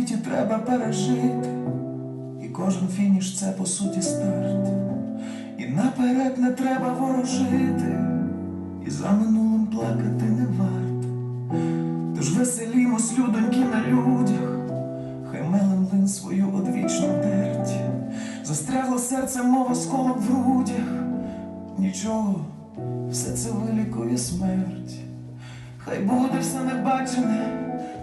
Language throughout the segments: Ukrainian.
треба пережити, і кожен фініш це по суті старт. І наперед не треба ворожити, і за минулим плакати не варт. Тож веселімось, людоньки на людях, хай мелем лин свою одвічну дерть. Застрягло серце, мова сколок в грудях. Нічого, все це вилікує смерть. Хай буде все небачене,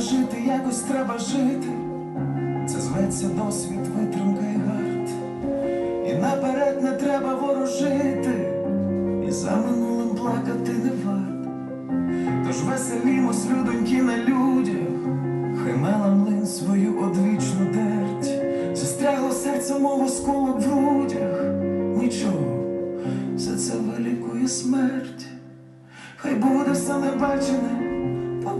Жити, якось треба жити. Це зветься досвід, витримка і гард. І наперед не треба ворожити, і за минулим плакати не варт. Тож веселімось, людоньки на людях, хай мелам лин свою одвічну дерть. Застрягло серце, мов осколок в грудях. Нічого, все це вилікує смерть. Хай буде все небачене,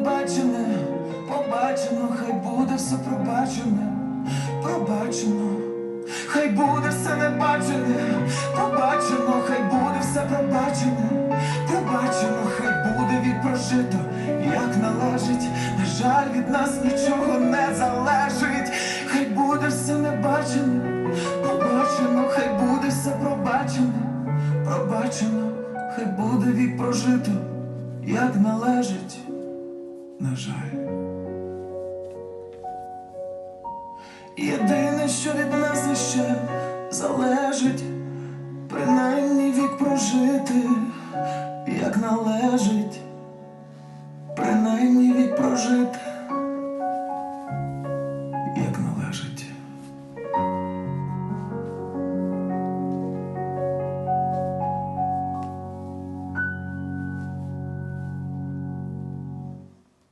Небачене, побачено, хай буде все пробачене, пробачено, хай буде все небачене, побачено, хай буде все пробачене, пробачено, хай буде вік прожито, як належить. На жаль, від нас нічого не залежить, хай буде все небачене, побачено, хай буде все пробачене, пробачено, хай буде вік прожито як належить, на жаль. Єдине, що від нас іще залежить, принаймні вік прожити, як належить, принаймні вік прожити, як належить.